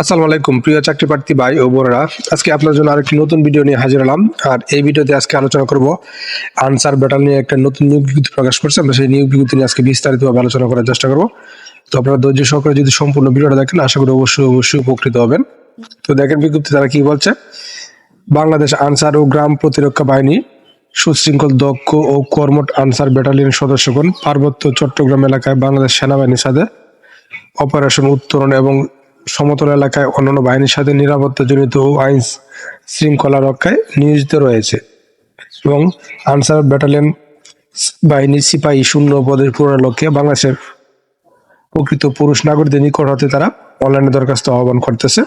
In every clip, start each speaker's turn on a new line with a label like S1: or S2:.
S1: আসসালামু আলাইকুম, প্রিয় চাকরি প্রার্থী ভাই ও বোনেরা। আজকে আপনার জন্য আরেকটি নতুন ভিডিও নিয়ে হাজির হলাম। আর এই ভিডিওতে আজকে আলোচনা করব আনসার ব্যাটাল নিয়ে একটা নতুন নিয়োগ বিজ্ঞপ্তি প্রকাশ করছে। আমরা সেই নিয়োগ বিজ্ঞপ্তি নিয়ে আজকে বিস্তারিতভাবে আলোচনা করার চেষ্টা করব। তো আপনারা ধৈর্য সহকারে যদি সম্পূর্ণ ভিডিওটা দেখেন, আশা করি অবশ্যই অবশ্যই উপকৃত হবেন। তো দেখেন বিজ্ঞপ্তি তারা কি বলছে? বাংলাদেশ আনসার ও গ্রাম প্রতিরক্ষা বাহিনী সুশৃঙ্খল, দক্ষ ও কর্মট আনসার ব্যাটালিয়ন সদস্যগণ পার্বত্য চট্টগ্রাম এলাকায় বাংলাদেশ সেনাবাহিনীর সাথে অপারেশন উত্তরণ এবং সমতল এলাকায় অন্যান্য বাহিনীর সাথে নিরাপত্তাজনিত ও আইন শৃঙ্খলা রক্ষায় নিয়োজিত রয়েছে এবং আনসার ব্যাটালিয়ন বাহিনীর সিপাহী শূন্য পদের পূরণের লক্ষ্যে বাংলাদেশের প্রকৃত পুরুষ নাগরিকদের নিকট হতে তারা অনলাইনে দরখাস্ত আহ্বান করতেছে।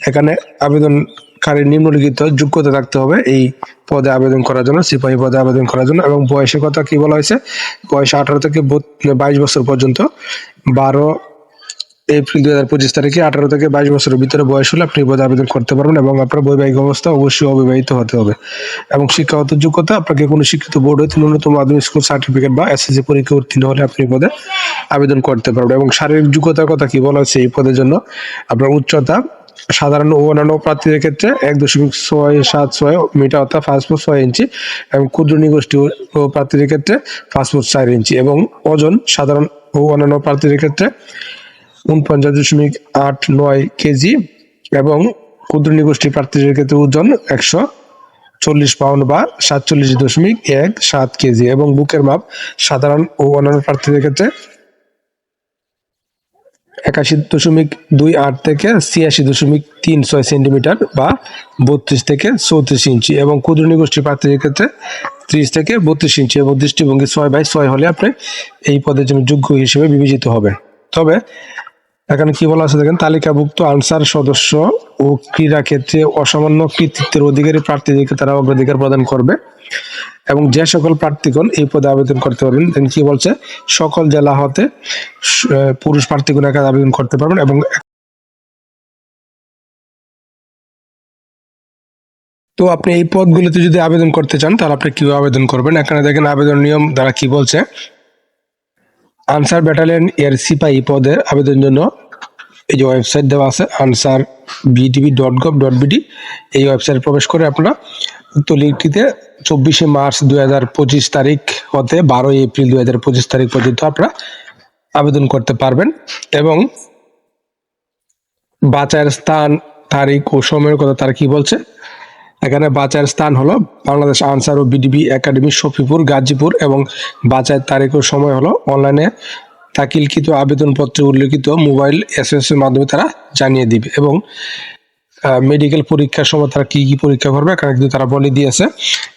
S1: এখানে আবেদনকারীর নিম্নলিখিত যোগ্যতা থাকতে হবে এই পদে আবেদন করার জন্য, সিপাহী পদে আবেদন করার জন্য এবং বয়সের কথা কি বলা হয়েছে? বয়স আঠারো থেকে বাইশ বছর পর্যন্ত, বারো এপ্রিল দু হাজার পঁচিশ তারিখে আঠারো থেকে বাইশ বছরের ভিতরে বয়স হলে আপনি পদে আবেদন করতে পারবেন এবং আপনার বৈবাহিক অবস্থা অবশ্যই অবিবাহিত হতে হবে। এবং শিক্ষাগত যোগ্যতা, আপনাকে কোনো শিক্ষিত বোর্ড হইতে ন্যূনতম মাধ্যমিক স্কুল সার্টিফিকেট বা এসএসসি পরীক্ষা উত্তীর্ণ হলে আপনি পদে আবেদন করতে পারবেন। এবং শারীরিক যোগ্যতার কথা কি বলা হচ্ছে এই পদের জন্য? আপনার উচ্চতা, সাধারণ ও অন্যান্য প্রার্থীদের ক্ষেত্রে এক দশমিক ছয় সাত ছয় মিটার অর্থাৎ পাঁচ ফুট ছয় ইঞ্চি এবং ক্ষুদ্র নিগোষ্ঠী ও প্রার্থীদের ক্ষেত্রে পাঁচ ফুট চার ইঞ্চি এবং ওজন সাধারণ ও অন্যান্য প্রার্থীদের ক্ষেত্রে উনপঞ্চাশ দশমিক আট নয় কেজি এবং ক্ষুদ্র নিগোষ্ঠী প্রার্থীদের ক্ষেত্রে ওজন একশো চল্লিশ পাউন্ড বা সাতচল্লিশ দশমিক এক সাত কেজি এবং বুকের মাপ সাধারণ ও অন্যান্য প্রার্থীদের ক্ষেত্রে একাশি দশমিক দুই আট থেকে ছিয়াশি দশমিক তিন ছয় সেন্টিমিটার বা বত্রিশ থেকে চৌত্রিশ ইঞ্চি এবং ক্ষুদ্র নিগোষ্ঠী প্রার্থীদের ক্ষেত্রে ত্রিশ থেকে বত্রিশ ইঞ্চি এবং দৃষ্টিভঙ্গি ছয় বাই ছয় হলে আপনি এই পদের জন্য যোগ্য হিসেবে বিবেচিত হবে। তবে এখানে কি বলা আছে দেখেন? তালিকাভুক্ত আনসার সদস্য ও ক্রীড়া ক্ষেত্রে অসামান্য কৃতিত্বের অধিকারী প্রার্থীদেরকে তারা অগ্রাধিকার প্রদান করবে এবং যে সকল প্রার্থীগণ এই পদে আবেদন করতে পারবেন দেন কি বলছে? সকল জেলা হতে পুরুষ প্রার্থীগণ এখানে আবেদন করতে পারবেন এবং তো আপনি এই পদগুলোতে যদি আবেদন করতে চান, তাহলে আপনি কীভাবে আবেদন করবেন? এখানে দেখেন আবেদন নিয়ম দ্বারা কি বলছে? আনসার ব্যাটালিয়ন এর সিপাহী পদের আবেদনের জন্য এই যে ওয়েবসাইট দেওয়া আছে আনসার বিটিভি ডট গভ ডট বিডি এই ওয়েবসাইটে প্রবেশ করে আপনারা উক্ত লিঙ্কটিতে চব্বিশে মার্চ দুই হাজার পঁচিশ তারিখ হতে বারোই এপ্রিল দুই হাজার পঁচিশ তারিখ পর্যন্ত আপনারা আবেদন করতে পারবেন এবং বাঁচায়ের স্থান, তারিখ ও সময়ের কথা তারা কি বলছে? এখানে বাঁচার স্থান হলো বাংলাদেশ আনসার ও বিডিবি একাডেমি, শফিপুর, গাজীপুর এবং বাঁচার তারিখ ও সময় হলো অনলাইনে দাখিলকৃত আবেদনপত্রে উল্লেখিত মোবাইল এসএস এর মাধ্যমে তারা জানিয়ে দিবে এবং মেডিকেল পরীক্ষার সময় তারা কী কী পরীক্ষা করবে এখানে কিন্তু তারা বলে দিয়েছে।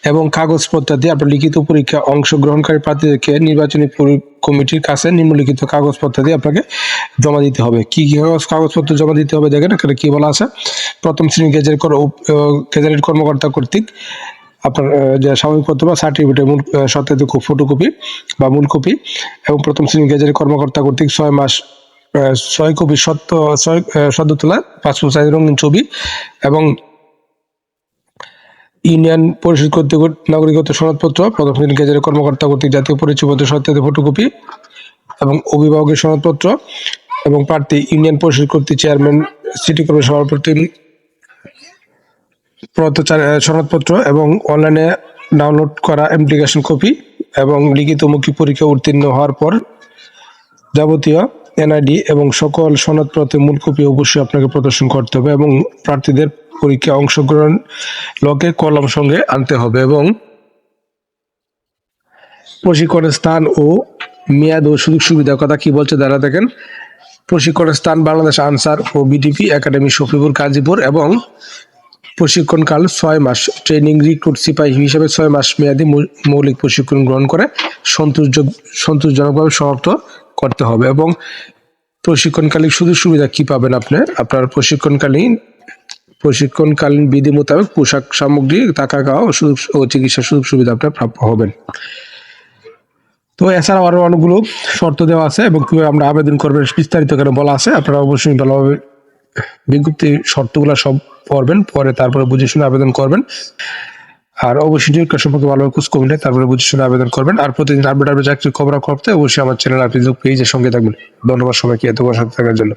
S1: এবং কাগজপত্র দিয়ে আপনার লিখিত পরীক্ষা অংশগ্রহণকারী প্রার্থীদেরকে নির্বাচনী কমিটির কাছে নিম্নলিখিত কাগজপত্র দিয়ে আপনাকে জমা দিতে হবে। কী কী কাগজ- কাগজপত্র জমা দিতে হবে দেখেন, এখানে কী বলা আছে? প্রথম শ্রেণি গেজেট গেজেটেড কর্মকর্তা কর্তৃক আপনার যে সাময়িকপত্র বা সার্টিফিকেটের মূল সত্যায়িত ফটোকপি বা মূল কপি এবং প্রথম শ্রেণি গেজেটের কর্মকর্তা কর্তৃক ছয় মাস ছয় কপি সত্য, ছয় সদ্য তোলা পাসপোর্ট সাইজ রঙিন ছবি এবং ইউনিয়ন পরিষদ কর্তৃক নাগরিকত্ব সনদপত্র, প্রথম শ্রেণি গেজেটের কর্মকর্তা কর্তৃক জাতীয় পরিচয়পত্র, সত্যায়িত ফটোকপি এবং অভিভাবকের সনদপত্র এবং প্রার্থী ইউনিয়ন পরিষদ কর্তৃক চেয়ারম্যান সিটি কর্পোরেশন সভাপতি সনদপত্র এবং অনলাইনে ডাউনলোড করা অ্যাপ্লিকেশন কপি এবং লিখিত মৌখিক পরীক্ষা উত্তীর্ণ হওয়ার পর যাবতীয় এনআইডি এবং সকল সনদপত্রের মূল কপি অবশ্যই আপনাকে প্রদর্শন করতে হবে এবং প্রার্থীদের পরীক্ষায় অংশগ্রহণ লকে কলম সঙ্গে আনতে হবে এবং প্রশিক্ষণের স্থান ও মেয়াদ ও সুযোগ সুবিধার কথা কি বলছে তারা দেখেন। প্রশিক্ষণের স্থান বাংলাদেশ আনসার ও বিটিপি একাডেমি শফিপুর গাজীপুর এবং প্রশিক্ষণকাল ছয় মাস। ট্রেনিং রিক্রুট সিপাহী হিসাবে ছয় মাস মেয়াদী মৌলিক প্রশিক্ষণ গ্রহণ করে সন্তোষযোগ সন্তোষজনকভাবে সমাপ্ত করতে হবে এবং প্রশিক্ষণকালীন সুযোগ সুবিধা কি পাবেন আপনি? আপনার প্রশিক্ষণকালীন প্রশিক্ষণকালীন বিধি মোতাবেক পোশাক সামগ্রী টাকা খাওয়া সুযোগ ও চিকিৎসা সুযোগ সুবিধা আপনার প্রাপ্য হবেন। তো এছাড়াও আরও অনেকগুলো শর্ত দেওয়া আছে এবং কীভাবে আমরা আবেদন করবেন বিস্তারিত এখানে বলা আছে। আপনারা অবশ্যই ভালোভাবে বিজ্ঞপ্তি শর্তগুলো সব পড়বেন, পরে তারপরে বুঝে শুনে আবেদন করবেন। আর অবশ্যই নিয়োগ সম্পর্কে ভালো খোঁজ কমিলে তারপরে বুঝে শুনে আবেদন করবেন। আর প্রতিদিন আপডেট আপডেট চাকরির খবর করতে অবশ্যই আমার চ্যানেল আর ফেসবুক পেজের সঙ্গে থাকবেন। ধন্যবাদ সবাইকে এত বছর থাকার জন্য।